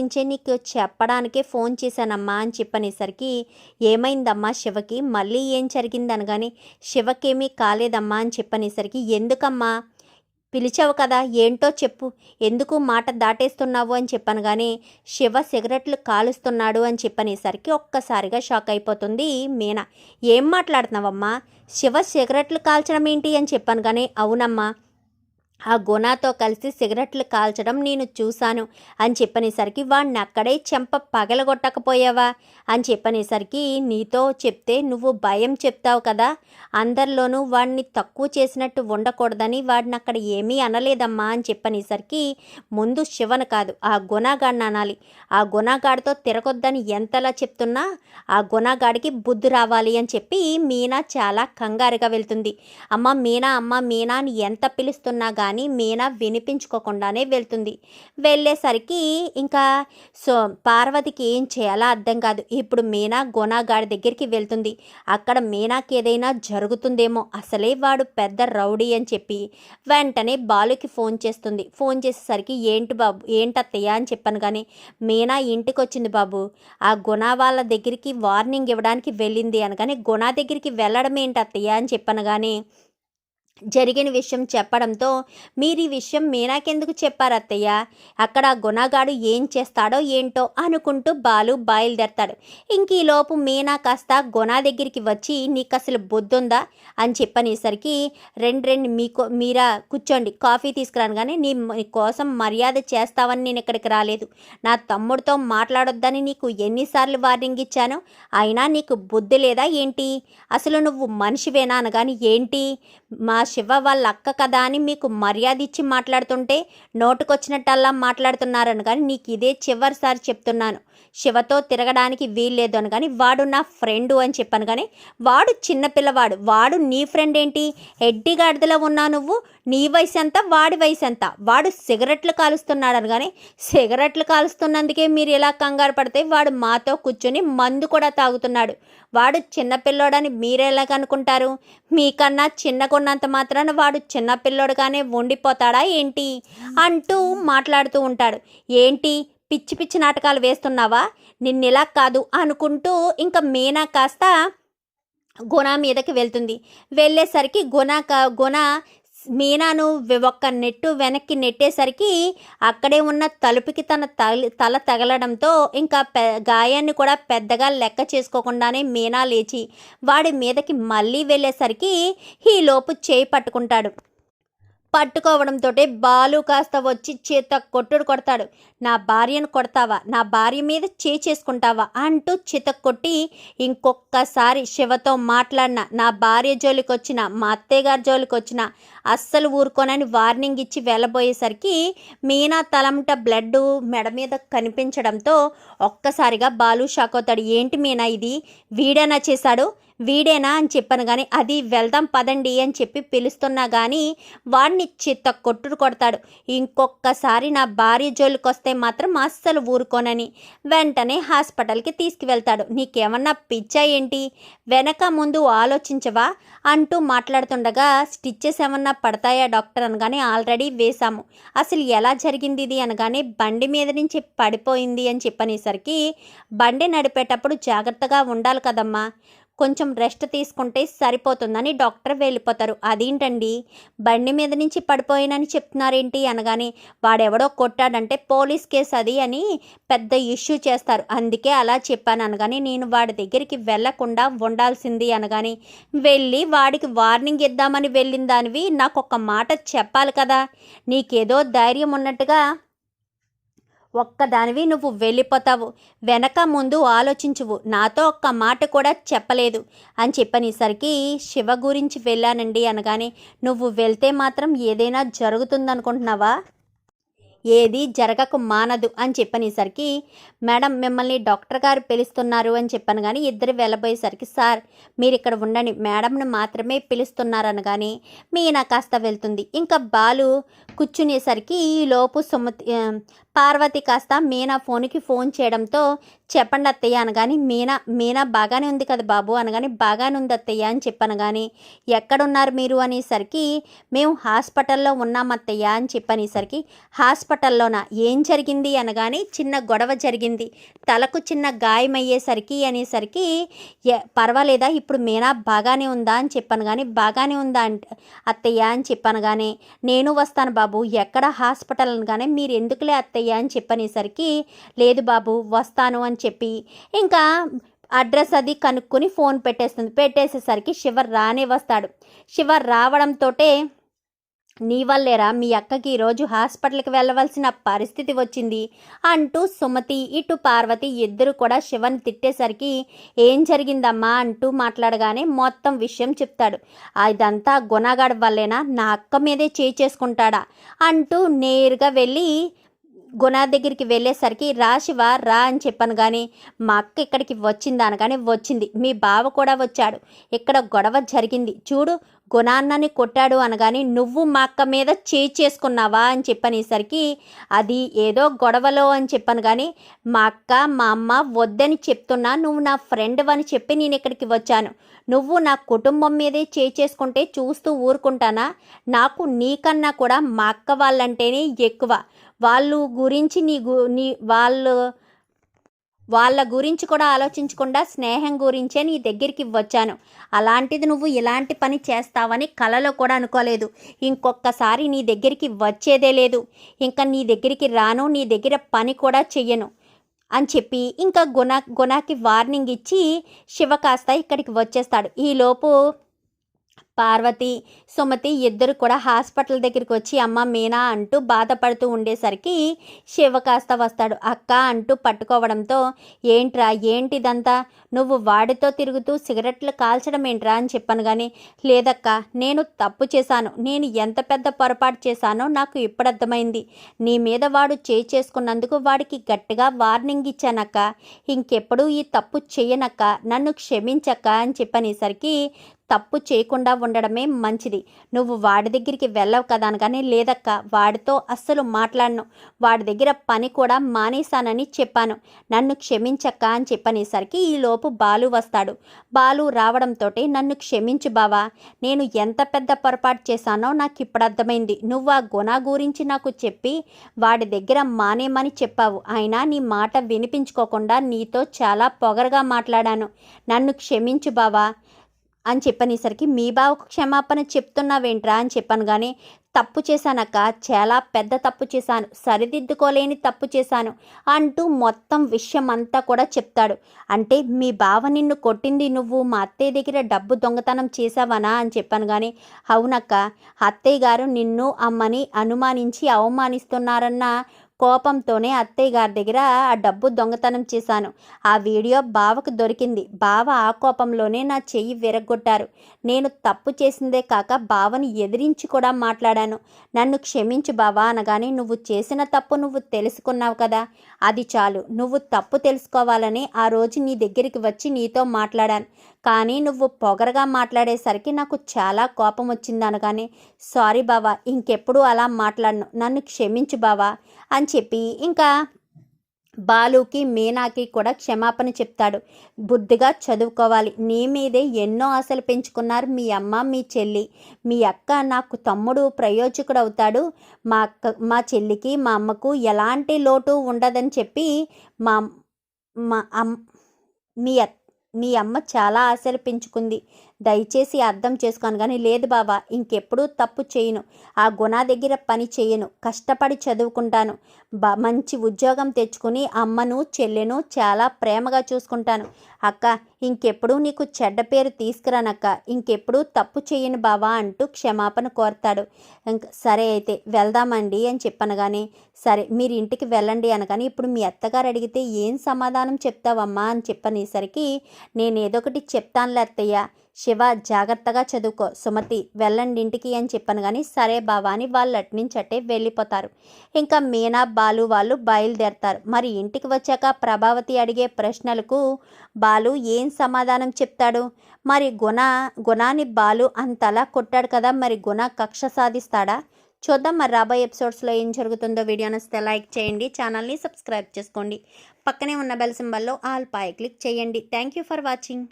గురించే నీకు చెప్పడానికే ఫోన్ చేశానమ్మా అని చెప్పనేసరికి ఏమైందమ్మా శివకి? మళ్ళీ ఏం జరిగింది అనగానే శివకేమీ కాలేదమ్మా అని చెప్పనేసరికి ఎందుకమ్మా? పిలిచావు కదా ఏంటో చెప్పు. ఎందుకు మాట దాటేస్తున్నావు అని చెప్పాను కానీ శివ సిగరెట్లు కాలుస్తున్నాడు అని చెప్పనేసరికి ఒక్కసారిగా షాక్ అయిపోతుంది మీనా. ఏం మాట్లాడుతున్నావమ్మా? శివ సిగరెట్లు కాల్చడం ఏంటి అని చెప్పాను కానీ అవునమ్మా. ఆ గుణాతో కలిసి సిగరెట్లు కాల్చడం నేను చూశాను. అని చెప్పనేసరికి వాడిని అక్కడే చెంప పగలగొట్టకపోయావా? అని చెప్పనేసరికి నీతో చెప్తే నువ్వు భయం చెప్తావు కదా. అందరిలోనూ వాడిని తక్కువ చేసినట్టు ఉండకూడదని వాడిని అక్కడ ఏమీ అనలేదమ్మా అని చెప్పనేసరికి ముందు శివను కాదు ఆ గుణగాడిని అనాలి. ఆ గుణగాడితో తిరగొద్దని ఎంతలా చెప్తున్నా ఆ గుణగాడికి బుద్ధి రావాలి అని చెప్పి మీనా చాలా కంగారుగా వెళ్తుంది. అమ్మ మీనా అమ్మ మీనా అని ఎంత పిలుస్తున్నా కానీ మీనా వినిపించుకోకుండానే వెళ్తుంది. వెళ్ళేసరికి ఇంకా సో పార్వతికి ఏం చేయాలో అర్థం కాదు. ఇప్పుడు మీనా గుణగాడి దగ్గరికి వెళ్తుంది. అక్కడ మీనాకి ఏదైనా జరుగుతుందేమో అసలే వాడు పెద్ద రౌడీ అని చెప్పి వెంటనే బాలుకి ఫోన్ చేస్తుంది. ఫోన్ చేసేసరికి ఏంటి బాబు ఏంటత్తయ్య అని చెప్పాను కానీ మీనా ఇంటికి వచ్చింది బాబు. ఆ గుణ వాళ్ళ దగ్గరికి వార్నింగ్ ఇవ్వడానికి వెళ్ళింది అనగానే గుణ దగ్గరికి వెళ్ళడం ఏంటి అత్తయ్య అని చెప్పాను కానీ జరిగిన విషయం చెప్పడంతో మీరు ఈ విషయం మీనాకెందుకు చెప్పారు అత్తయ్య? అక్కడ గుణగాడు ఏం చేస్తాడో ఏంటో అనుకుంటూ బాలు బయలుదేరతాడు. ఇంక ఈలోపు మీనా కాస్త గుణ దగ్గరికి వచ్చి నీకు అసలు బొద్దుందా అని చెప్పనేసరికి రెండు రెండు మీకో మీరా కూర్చోండి కాఫీ తీసుకురాను కానీ నీ నీ కోసం మర్యాద చేస్తావని నేను ఇక్కడికి రాలేదు. నా తమ్ముడితో మాట్లాడొద్దని నీకు ఎన్నిసార్లు వార్నింగ్ ఇచ్చాను? అయినా నీకు బుద్ధి లేదా ఏంటి? అసలు నువ్వు మనిషివేనా అనగాని ఏంటి? మా శివ వాళ్ళ అక్క కదా అని మీకు మర్యాద ఇచ్చి మాట్లాడుతుంటే నోటుకొచ్చినట్టల్లా మాట్లాడుతున్నారని కానీ నీకు ఇదే చివరిసారి చెప్తున్నాను. శివతో తిరగడానికి వీల్లేదు అని కానీ వాడు నా ఫ్రెండు అని చెప్పాను కానీ వాడు చిన్నపిల్లవాడు వాడు నీ ఫ్రెండ్ ఏంటి? ఎడ్డిగాడిదలో ఉన్నా నువ్వు నీ వయసు ఎంత వాడి వయసు ఎంత? వాడు సిగరెట్లు కాలుస్తున్నాడు కానీ సిగరెట్లు కాలుస్తున్నందుకే మీరు ఎలా కంగారు పడితే వాడు మాతో కూర్చొని మందు కూడా తాగుతున్నాడు. వాడు చిన్నపిల్లోడని ఎలా అనుకుంటారు? మీకన్నా చిన్నకున్నంత మాత్రాన వాడు చిన్నపిల్లోడుగానే ఉండిపోతాడా ఏంటి? అంటూ మాట్లాడుతూ ఉంటాడు. ఏంటి? పిచ్చి పిచ్చి నాటకాలు వేస్తున్నావా? నిన్నెలా కాదు అనుకుంటూ ఇంకా మీనా కాస్త గుణ మీదకి వెళ్తుంది. వెళ్ళేసరికి గుణ క- గుణ మీనాను ఒక్క నెట్టు వెనక్కి నెట్టేసరికి అక్కడే ఉన్న తలుపుకి తన తల తల తగలడంతో ఇంకా పె గాయాన్ని కూడా పెద్దగా లెక్క చేసుకోకుండానే మీనా లేచి వాడి మీదకి మళ్ళీ వెళ్ళేసరికి ఈ లోపు చేయి పట్టుకుంటాడు. పట్టుకోవడంతో బాలు కాస్త వచ్చి చేత కొట్టుడు కొడతాడు. నా భార్యను కొడతావా? నా భార్య మీద చే చేసుకుంటావా? అంటూ చిత కొట్టి ఇంకొక్కసారి శివతో మాట్లాడిన నా భార్య జోలికి వచ్చిన మా అత్తయ్య గారి జోలికి వచ్చిన అస్సలు ఊరుకోనని వార్నింగ్ ఇచ్చి వెళ్ళబోయేసరికి మీనా తలంట బ్లడ్ మెడ మీద కనిపించడంతో ఒక్కసారిగా బాలు షాక్ అవుతాడు. ఏంటి మీనా ఇది? వీడేనా చేశాడు? వీడేనా అని చెప్పాను కానీ అది వెళ్దాం పదండి అని చెప్పి పిలుస్తున్నా కానీ వాడిని చిత్త కొట్టుడు కొడతాడు. ఇంకొకసారి నా భార్య జోలికి వస్తే మాత్రం అస్సలు ఊరుకోనని. వెంటనే హాస్పిటల్కి తీసుకువెళ్తాడు. నీకేమన్నా పిచ్చా ఏంటి? వెనక ముందు ఆలోచించవా? అంటూ మాట్లాడుతుండగా స్టిచ్చెస్ ఏమన్నా పడతాయా డాక్టర్ అనగానే ఆల్రెడీ వేశాము. అసలు ఎలా జరిగింది ఇది అనగానే బండి మీద నుంచి పడిపోయింది అని చెప్పనేసరికి బండి నడిపేటప్పుడు జాగ్రత్తగా ఉండాలి కదమ్మా. కొంచెం రెస్ట్ తీసుకుంటే సరిపోతుందని డాక్టర్ వెళ్ళిపోతారు. అదేంటండి? బండి మీద నుంచి పడిపోయినని చెప్తున్నారేంటి అనగానే వాడెవడో కొట్టాడంటే పోలీస్ కేసు అది అని పెద్ద ఇష్యూ చేస్తారు. అందుకే అలా చెప్పాను అనగానే నేను వాడి దగ్గరికి వెళ్ళకుండా ఉండాల్సింది అనగానే వెళ్ళి వాడికి వార్నింగ్ ఇద్దామని వెళ్ళిన దానివి నాకు ఒక మాట చెప్పాలి కదా. నీకేదో ధైర్యం ఉన్నట్టుగా ఒక్కదానివి నువ్వు వెళ్ళిపోతావు. వెనక ముందు ఆలోచించువు. నాతో ఒక్క మాట కూడా చెప్పలేదు. అని చెప్పనేసరికి శివ గురించి వెళ్ళానండి అనగానే నువ్వు వెళ్తే మాత్రం ఏదైనా జరుగుతుందనుకుంటున్నావా? ఏది జరగక మానదు అని చెప్పనేసరికి మేడం మిమ్మల్ని డాక్టర్ గారు పిలుస్తున్నారు అని చెప్పాను కానీ ఇద్దరు వెళ్ళబోయేసరికి సార్ మీరు ఇక్కడ ఉండండి. మేడంను మాత్రమే పిలుస్తున్నారు మీ మీనా కాస్త వెళ్తుంది. ఇంకా బాలు కూర్చునేసరికి ఈ లోపు సుమతి పార్వతి కాస్త మీనా ఫోన్కి ఫోన్ చేయడంతో చెప్పండి అత్తయ్య అనగాని మీనా మీనా బాగానే ఉంది కదా బాబు అనగాని బాగానే ఉంది అత్తయ్య అని చెప్పాను కానీ ఎక్కడున్నారు మీరు అనేసరికి మేము హాస్పిటల్లో ఉన్నాం అత్తయ్య అని చెప్పనేసరికి హాస్పిటల్ హాస్పిటల్లోన ఏం జరిగింది అనగానే చిన్న గొడవ జరిగింది. తలకు చిన్న గాయమయ్యేసరికి అనేసరికి పర్వాలేదా ఇప్పుడు మీనా బాగానే ఉందా? అని చెప్పాను. కానీ బాగానే ఉందా అంటే అత్తయ్య? అని చెప్పాను. కానీ నేను వస్తాను బాబు ఎక్కడ హాస్పిటల్ అనగానే మీరు ఎందుకులే అత్తయ్య? అని చెప్పనేసరికి లేదు బాబు వస్తాను అని చెప్పి ఇంకా అడ్రస్ అది కనుక్కొని ఫోన్ పెట్టేస్తుంది. పెట్టేసేసరికి శివ రానే వస్తాడు. శివ రావడంతోటే నీ వల్లేరా మీ అక్కకి ఈరోజు హాస్పిటల్కి వెళ్ళవలసిన పరిస్థితి వచ్చింది అంటూ సుమతి ఇటు పార్వతి ఇద్దరు కూడా శివని తిట్టేసరికి ఏం జరిగిందమ్మా అంటూ మాట్లాడగానే మొత్తం విషయం చెప్తాడు. ఇదంతా గుణగాడి వల్లేనా? నా అక్క మీదే చేసుకుంటాడా? అంటూ నేరుగా వెళ్ళి గుణా దగ్గరికి వెళ్ళేసరికి రాశివా రా అని చెప్పాను కానీ మా అక్క ఇక్కడికి వచ్చిందా అనగానే వచ్చింది. మీ బావ కూడా వచ్చాడు. ఇక్కడ గొడవ జరిగింది. చూడు గుణాన్నని కొట్టాడు అనగానే నువ్వు మా అక్క మీద చేయి చేసుకున్నావా అని చెప్పనేసరికి అది ఏదో గొడవలో అని చెప్పాను కానీ మా అక్క మా అమ్మ వద్దని చెప్తున్నా నువ్వు నా ఫ్రెండ్ అని చెప్పి నేను ఇక్కడికి వచ్చాను. నువ్వు నా కుటుంబం మీదే చేయి చేసుకుంటే చూస్తూ ఊరుకుంటానా? నాకు నీకన్నా కూడా మా అక్క వాళ్ళంటేనే ఎక్కువ. వాళ్ళు గురించి నీ గు నీ వాళ్ళు వాళ్ళ గురించి కూడా ఆలోచించకుండా స్నేహం గురించే నీ దగ్గరికి వచ్చాను. అలాంటిది నువ్వు ఇలాంటి పని చేస్తావని కలలో కూడా అనుకోలేదు. ఇంకొకసారి నీ దగ్గరికి వచ్చేదే లేదు. ఇంకా నీ దగ్గరికి రాను నీ దగ్గర పని కూడా చెయ్యను అని చెప్పి ఇంకా గుణ గుణకి వార్నింగ్ ఇచ్చి శివ కాస్త ఇక్కడికి వచ్చేస్తాడు. ఈలోపు పార్వతి సుమతి ఇద్దరు కూడా హాస్పిటల్ దగ్గరికి వచ్చి అమ్మ మీనా అంటూ బాధపడుతూ ఉండేసరికి శివ కాస్త వస్తాడు. అక్క అంటూ పట్టుకోవడంతో ఏంట్రా ఏంటిదంతా? నువ్వు వాడితో తిరుగుతూ సిగరెట్లు కాల్చడం ఏంట్రా? అని చెప్పాను కానీ లేదక్క నేను తప్పు చేశాను. నేను ఎంత పెద్ద పొరపాటు చేశానో నాకు ఇప్పుడు అర్థమైంది. నీ మీద వాడు చేయి చేసుకున్నందుకు వాడికి గట్టిగా వార్నింగ్ ఇచ్చానక్క. ఇంకెప్పుడు ఈ తప్పు చేయనక్క నన్ను క్షమించక్క అని చెప్పనేసరికి తప్పు చేయకుండా ఉండడమే మంచిది. నువ్వు వాడి దగ్గరికి వెళ్ళవు కదా అనగానే లేదక్క వాడితో అస్సలు మాట్లాడను. వాడి దగ్గర పని కూడా మానేశానని చెప్పాను. నన్ను క్షమించక్క అని చెప్పనేసరికి ఈలోపు బాలు వస్తాడు. బాలు రావడంతో నన్ను క్షమించు బావా. నేను ఎంత పెద్ద పొరపాటు చేశానో నాకు ఇప్పుడు అర్థమైంది. నువ్వు ఆ గుణ గురించి నాకు చెప్పి వాడి దగ్గర మానేమని చెప్పావు. అయినా నీ మాట వినిపించుకోకుండా నీతో చాలా పొగరగా మాట్లాడాను. నన్ను క్షమించు బావా. అని చెప్పనేసరికి మీ బావకు క్షమాపణ చెప్తున్నావేంట్రా? అని చెప్పాను. కానీ తప్పు చేశానక్క చాలా పెద్ద తప్పు చేశాను. సరిదిద్దుకోలేని తప్పు చేశాను అంటూ మొత్తం విషయం అంతా కూడా చెప్తాడు. అంటే మీ బావ నిన్ను కొట్టింది నువ్వు మా అత్తయ్య దగ్గర డబ్బు దొంగతనం చేశావనా? అని చెప్పాను. కానీ అవునక్క అత్తయ్య గారు నిన్ను అమ్మని అనుమానించి అవమానిస్తున్నారన్న కోపంతోనే అత్తయ్య గారి దగ్గర ఆ డబ్బు దొంగతనం చేశాను. ఆ వీడియో బావకు దొరికింది. బావ ఆ కోపంలోనే నా చెయ్యి విరగొట్టారు నేను తప్పు చేసిందే కాక బావని ఎదిరించి కూడా మాట్లాడాను. నన్ను క్షమించు బావా అనగానే నువ్వు చేసిన తప్పు నువ్వు తెలుసుకున్నావు కదా. అది చాలు. నువ్వు తప్పు తెలుసుకోవాలని ఆ రోజు నీ దగ్గరికి వచ్చి నీతో మాట్లాడాను. కానీ నువ్వు పొగరగా మాట్లాడేసరికి నాకు చాలా కోపం వచ్చింది అనగానే సారీ బావా ఇంకెప్పుడు అలా మాట్లాడను నన్ను క్షమించు బావా అని చెప్పి ఇంకా బాలుకి మీనాకి కూడా క్షమాపణ చెప్తాడు. బుద్ధిగా చదువుకోవాలి. నీ మీదే ఎన్నో ఆశలు పెంచుకున్నారు మీ అమ్మ మీ చెల్లి. మీ అక్క నాకు తమ్ముడు ప్రయోజకుడు అవుతాడు మా అక్క మా చెల్లికి మా అమ్మకు ఎలాంటి లోటు ఉండదని చెప్పి మా మా అమ్ మీ అక్క మీ అమ్మ చాలా ఆశలు పెంచుకుంది. దయచేసి అర్థం చేసుకోను కానీ లేదు బాబా ఇంకెప్పుడూ తప్పు చేయను. ఆ గుణ దగ్గర పని చేయను. కష్టపడి చదువుకుంటాను. బ మంచి ఉద్యోగం తెచ్చుకుని అమ్మను చెల్లెను చాలా ప్రేమగా చూసుకుంటాను. అక్క ఇంకెప్పుడు నీకు చెడ్డ పేరు తీసుకురానక్క. ఇంకెప్పుడు తప్పు చేయను బావా అంటూ క్షమాపణ కోరతాడు. ఇంక సరే అయితే వెళ్దామండి అని చెప్పనగానే సరే మీరు ఇంటికి వెళ్ళండి అనగానే ఇప్పుడు మీ అత్తగారు అడిగితే ఏం సమాధానం చెప్తావమ్మా అని చెప్పనేసరికి నేను ఏదో ఒకటి చెప్తానులే అత్తయ్య. శివ జాగ్రత్తగా చదువుకో సుమతి వెళ్ళండి ఇంటికి అని చెప్పాను కానీ సరే బావా అని వాళ్ళు అట్నించట్టే అట్టే వెళ్ళిపోతారు. ఇంకా మీనా బాలు వాళ్ళు బయలుదేరతారు. మరి ఇంటికి వచ్చాక ప్రభావతి అడిగే ప్రశ్నలకు బాలు ఏం సమాధానం చెప్తాడు? మరి గుణ గుణాన్ని బాలు అంతలా కొట్టాడు కదా మరి గుణ కక్ష సాధిస్తాడా? చూద్దాం మరి రాబోయే ఎపిసోడ్స్లో ఏం జరుగుతుందో. వీడియో నచ్చితే లైక్ చేయండి ఛానల్ని సబ్స్క్రైబ్ చేసుకోండి. పక్కనే ఉన్న బెల్ సింబల్లో ఆల్ పాయ్ క్లిక్ చేయండి. Thank you for watching.